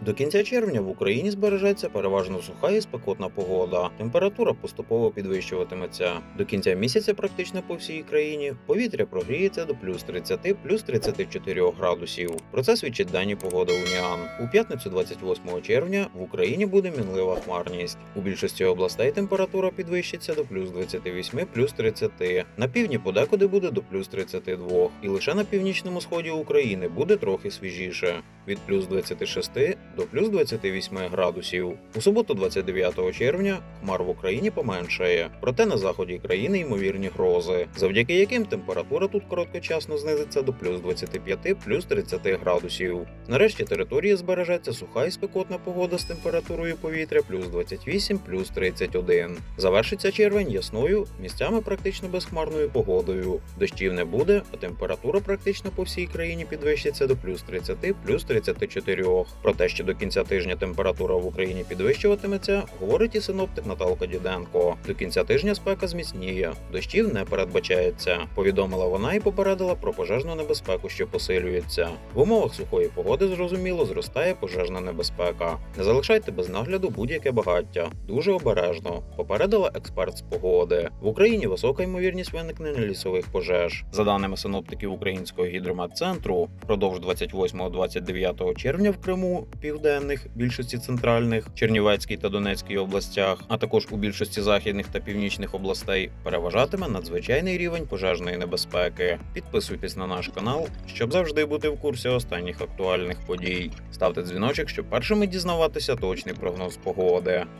До кінця червня в Україні збережеться переважно суха і спекотна погода. Температура поступово підвищуватиметься. До кінця місяця практично по всій країні повітря прогріється до плюс 30, плюс 34 градусів. Про це свідчить дані погоди Уніан. У п'ятницю 28 червня в Україні буде мінлива хмарність. У більшості областей температура підвищиться до плюс 28, плюс 30. На півдні подекуди буде до плюс 32. І лише на північному сході України буде трохи свіжіше від плюс 26 до плюс 28 градусів. У суботу, 29 червня, хмар в Україні поменшає, проте на заході країни ймовірні грози, завдяки яким температура тут короткочасно знизиться до плюс 25 плюс 30 градусів. Нарешті території збережеться суха і спекотна погода з температурою повітря плюс 28 плюс 31. Завершиться червень ясною, місцями практично безхмарною погодою. Дощів не буде, а температура практично по всій країні підвищиться до плюс 30 плюс 34. Про те, що до кінця тижня температура в Україні підвищуватиметься, говорить і синоптик Наталка Діденко. До кінця тижня спека зміцніє, дощів не передбачається. Повідомила вона і попередила про пожежну небезпеку, що посилюється. В умовах сухої погоди зрозуміло зростає пожежна небезпека. Не залишайте без нагляду будь-яке багаття. Дуже обережно. Попередила експерт з погоди. В Україні висока ймовірність виникнення лісових пожеж. За даними синоптиків Українського гідрометцентру, впродовж 28-29 червня в Криму, південних, більшості центральних, Чернівецькій та Донецькій областях, а також у більшості західних та північних областей, переважатиме надзвичайний рівень пожежної небезпеки. Підписуйтесь на наш канал, щоб завжди бути в курсі останніх актуальних подій. Ставте дзвіночок, щоб першими дізнаватися точний прогноз погоди.